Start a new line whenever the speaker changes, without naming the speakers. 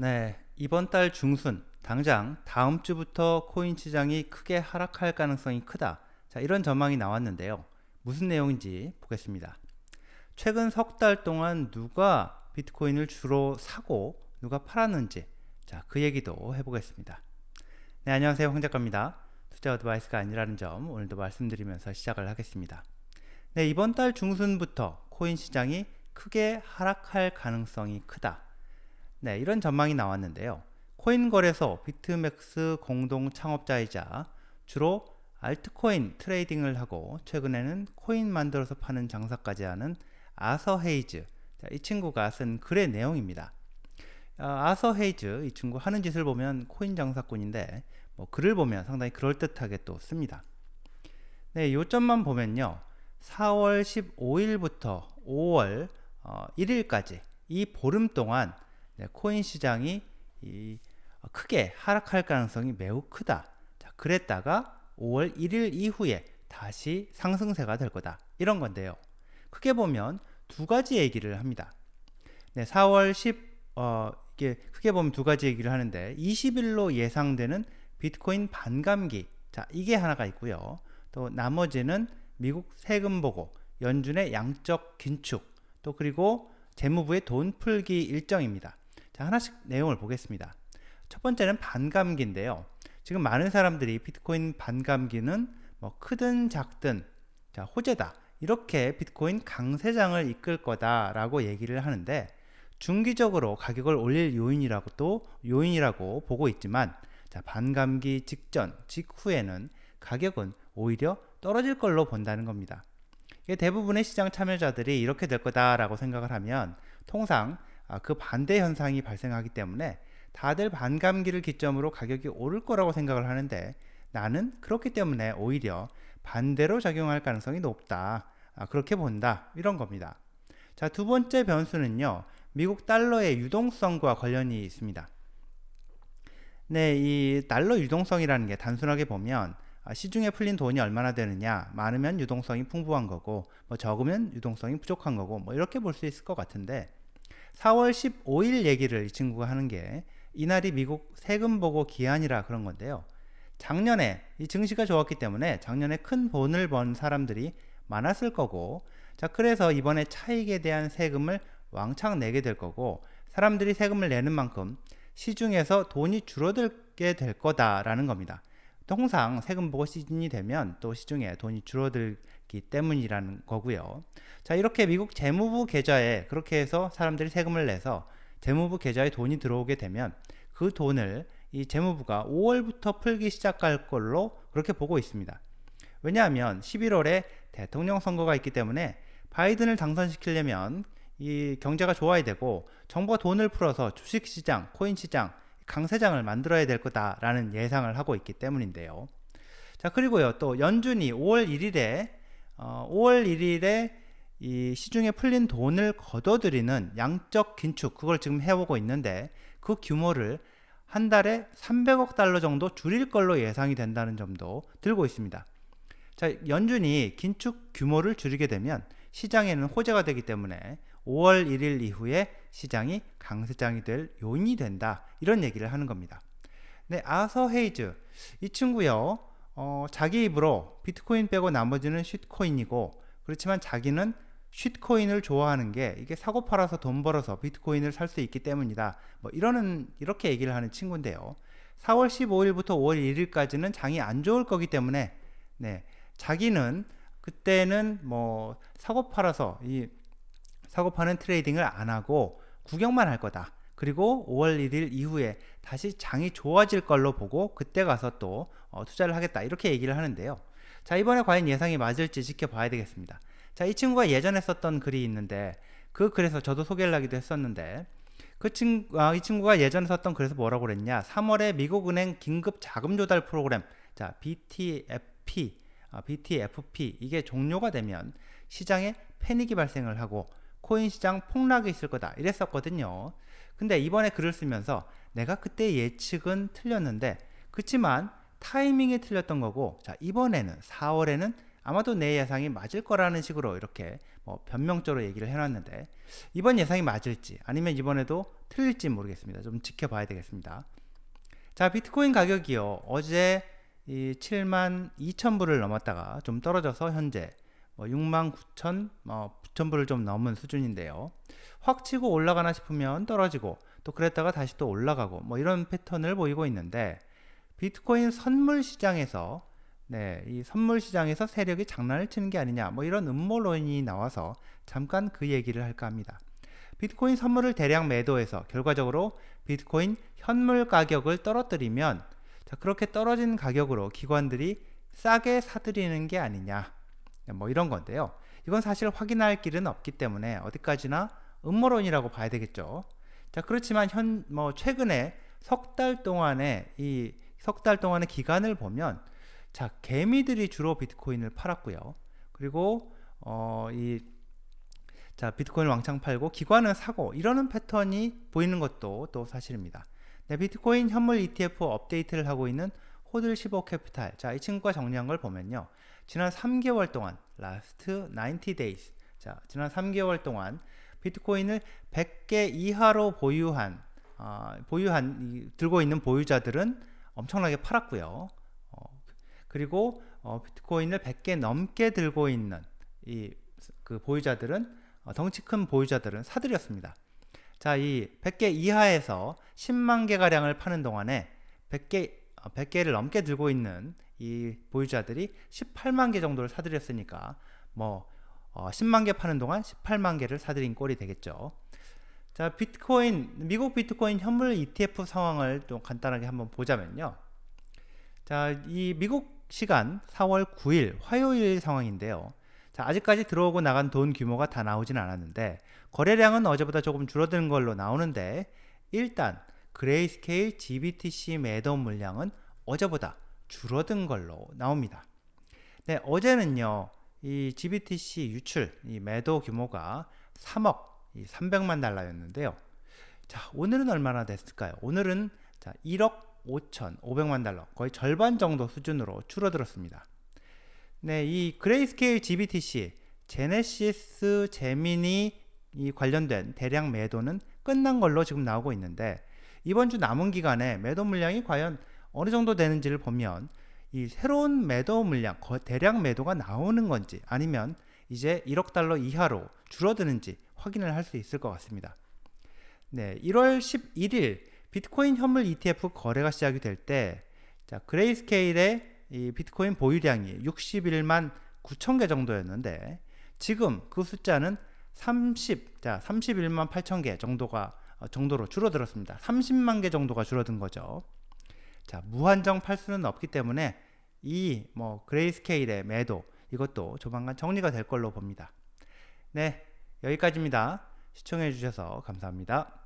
네, 이번 달 중순 당장 다음 주부터 코인 시장이 크게 하락할 가능성이 크다. 자, 이런 전망이 나왔는데요. 무슨 내용인지 보겠습니다. 최근 석 달 동안 누가 비트코인을 주로 사고 누가 팔았는지 자, 그 얘기도 해보겠습니다. 네, 안녕하세요. 황 작가입니다. 투자 어드바이스가 아니라는 점 오늘도 말씀드리면서 시작을 하겠습니다. 네, 이번 달 중순부터 코인 시장이 크게 하락할 가능성이 크다. 네, 이런 전망이 나왔는데요. 코인 거래소 비트맥스 공동 창업자이자 주로 알트코인 트레이딩을 하고 최근에는 코인 만들어서 파는 장사까지 하는 아서 헤이즈 자, 이 친구가 쓴 글의 내용입니다. 아, 서 헤이즈 이 친구 하는 짓을 보면 코인 장사꾼인데 뭐 글을 보면 상당히 그럴듯하게 또 씁니다. 네, 요점만 보면요. 4월 15일부터 5월 어, 1일까지 이 보름 동안 네, 코인 시장이 이, 어, 크게 하락할 가능성이 매우 크다. 자, 그랬다가 5월 1일 이후에 다시 상승세가 될 거다. 이런 건데요. 크게 보면 두 가지 얘기를 합니다. 네, 4월 10, 어, 이게 크게 보면 두 가지 얘기를 하는데 20일로 예상되는 비트코인 반감기. 자, 이게 하나가 있고요. 또 나머지는 미국 세금 보고, 연준의 양적 긴축, 또 그리고 재무부의 돈 풀기 일정입니다. 자, 하나씩 내용을 보겠습니다. 첫 번째는 반감기인데요. 지금 많은 사람들이 비트코인 반감기는 뭐 크든 작든 자, 호재다. 이렇게 비트코인 강세장을 이끌 거다라고 얘기를 하는데 중기적으로 가격을 올릴 요인이라고 또 요인이라고 보고 있지만 자, 반감기 직전 직후에는 가격은 오히려 떨어질 걸로 본다는 겁니다. 대부분의 시장 참여자들이 이렇게 될 거다라고 생각을 하면 통상 아, 그 반대 현상이 발생하기 때문에 다들 반감기를 기점으로 가격이 오를 거라고 생각을 하는데 나는 그렇기 때문에 오히려 반대로 작용할 가능성이 높다. 아, 그렇게 본다. 이런 겁니다. 자, 두 번째 변수는요. 미국 달러의 유동성과 관련이 있습니다. 네, 이 달러 유동성이라는 게 단순하게 보면 아, 시중에 풀린 돈이 얼마나 되느냐 많으면 유동성이 풍부한 거고 뭐 적으면 유동성이 부족한 거고 뭐 이렇게 볼 수 있을 것 같은데 4월 15일 얘기를 이 친구가 하는 게 이날이 미국 세금 보고 기한이라 그런 건데요. 작년에 이 증시가 좋았기 때문에 작년에 큰 돈을 번 사람들이 많았을 거고 자 그래서 이번에 차익에 대한 세금을 왕창 내게 될 거고 사람들이 세금을 내는 만큼 시중에서 돈이 줄어들게 될 거다라는 겁니다. 통상 세금 보고 시즌이 되면 또 시중에 돈이 줄어들기 때문이라는 거고요. 자, 이렇게 미국 재무부 계좌에 그렇게 해서 사람들이 세금을 내서 재무부 계좌에 돈이 들어오게 되면 그 돈을 이 재무부가 5월부터 풀기 시작할 걸로 그렇게 보고 있습니다. 왜냐하면 11월에 대통령 선거가 있기 때문에 바이든을 당선시키려면 이 경제가 좋아야 되고 정부가 돈을 풀어서 주식 시장, 코인 시장, 강세장을 만들어야 될 거다라는 예상을 하고 있기 때문인데요. 자, 그리고요, 또 연준이 5월 1일에, 어, 5월 1일에 이 시중에 풀린 돈을 걷어들이는 양적 긴축, 그걸 지금 해오고 있는데 그 규모를 한 달에 300억 달러 정도 줄일 걸로 예상이 된다는 점도 들고 있습니다. 자, 연준이 긴축 규모를 줄이게 되면 시장에는 호재가 되기 때문에 5월 1일 이후에 시장이 강세장이 될 요인이 된다. 이런 얘기를 하는 겁니다. 네, 아서 헤이즈. 이 친구요. 어, 자기 입으로 비트코인 빼고 나머지는 쉿코인이고 그렇지만 자기는 쉿코인을 좋아하는 게 이게 사고 팔아서 돈 벌어서 비트코인을 살 수 있기 때문이다. 뭐 이러는 이렇게 얘기를 하는 친구인데요. 4월 15일부터 5월 1일까지는 장이 안 좋을 거기 때문에 네. 자기는 그때는 뭐 사고 팔아서 이 사고 파는 트레이딩을 안 하고 구경만 할 거다. 그리고 5월 1일 이후에 다시 장이 좋아질 걸로 보고 그때 가서 또 어, 투자를 하겠다. 이렇게 얘기를 하는데요. 자, 이번에 과연 예상이 맞을지 지켜봐야 되겠습니다. 자, 이 친구가 예전에 썼던 글이 있는데 그 글에서 저도 소개를 하기도 했었는데 그 친구, 아, 이 친구가 예전에 썼던 글에서 뭐라고 그랬냐. 3월에 미국은행 긴급 자금 조달 프로그램, 자, BTFP, 아, BTFP, 이게 종료가 되면 시장에 패닉이 발생을 하고 코인 시장 폭락이 있을 거다 이랬었거든요. 근데 이번에 글을 쓰면서 내가 그때 예측은 틀렸는데 그렇지만 타이밍이 틀렸던 거고 자 이번에는 4월에는 아마도 내 예상이 맞을 거라는 식으로 이렇게 뭐 변명적으로 얘기를 해놨는데 이번 예상이 맞을지 아니면 이번에도 틀릴지 모르겠습니다. 좀 지켜봐야 되겠습니다. 자, 비트코인 가격이요. 어제 이 7만 2천 불을 넘었다가 좀 떨어져서 현재 뭐 6만 9천 뭐 9천 불을 좀 넘은 수준인데요. 확 치고 올라가나 싶으면 떨어지고 또 그랬다가 다시 또 올라가고 뭐 이런 패턴을 보이고 있는데 비트코인 선물 시장에서 네, 이 선물 시장에서 세력이 장난을 치는 게 아니냐 뭐 이런 음모론이 나와서 잠깐 그 얘기를 할까 합니다. 비트코인 선물을 대량 매도해서 결과적으로 비트코인 현물 가격을 떨어뜨리면 자, 그렇게 떨어진 가격으로 기관들이 싸게 사들이는 게 아니냐 뭐 이런 건데요. 이건 사실 확인할 길은 없기 때문에 어디까지나 음모론이라고 봐야 되겠죠. 자 그렇지만 현 뭐 최근에 석 달 동안에 이석 달 동안의 기간을 보면 자 개미들이 주로 비트코인을 팔았고요. 그리고 어 이 자 비트코인을 왕창 팔고 기관은 사고 이러는 패턴이 보이는 것도 또 사실입니다. 네, 비트코인 현물 ETF 업데이트를 하고 있는 호들 15 캐피탈. 자, 이 친구가 정리한 걸 보면요. 지난 3개월 동안 last 90 days. 자, 지난 3개월 동안 비트코인을 100개 이하로 보유한 어, 보유한 이, 들고 있는 보유자들은 엄청나게 팔았고요. 어, 그리고 어, 비트코인을 100개 넘게 들고 있는 이 그 보유자들은 어, 덩치 큰 보유자들은 사들였습니다. 자, 이 100개 이하에서 10만 개 가량을 파는 동안에 100개 100개를 어, 넘게 들고 있는 이 보유자들이 18만 개 정도를 사들였으니까 뭐 어, 10만 개 파는 동안 18만 개를 사들인 꼴이 되겠죠. 자, 비트코인 미국 비트코인 현물 ETF 상황을 좀 간단하게 한번 보자면요. 자, 이 미국 시간 4월 9일 화요일 상황인데요. 자, 아직까지 들어오고 나간 돈 규모가 다 나오진 않았는데 거래량은 어제보다 조금 줄어든 걸로 나오는데 일단 그레이스케일 GBTC 매도 물량은 어제보다 줄어든 걸로 나옵니다. 네, 어제는요. 이 GBTC 유출 이 매도 규모가 3억 300만 달러였는데요. 자, 오늘은 얼마나 됐을까요? 오늘은 자, 1억 5천 5백만 달러 거의 절반 정도 수준으로 줄어들었습니다. 네, 이 그레이스케일 GBTC, 제네시스 제미니 이 관련된 대량 매도는 끝난 걸로 지금 나오고 있는데 이번 주 남은 기간에 매도 물량이 과연 어느 정도 되는지를 보면 이 새로운 매도 물량, 대량 매도가 나오는 건지 아니면 이제 1억 달러 이하로 줄어드는지 확인을 할 수 있을 것 같습니다. 네, 1월 11일 비트코인 현물 ETF 거래가 시작이 될 때, 자, 그레이스케일의 이 비트코인 보유량이 61만 9천 개 정도였는데 지금 그 숫자는 30, 자, 31만 8천 개 정도가 어, 정도로 줄어들었습니다. 30만 개 정도가 줄어든 거죠. 자, 무한정 팔 수는 없기 때문에 이 뭐 그레이스케일의 매도 이것도 조만간 정리가 될 걸로 봅니다. 네, 여기까지입니다. 시청해 주셔서 감사합니다.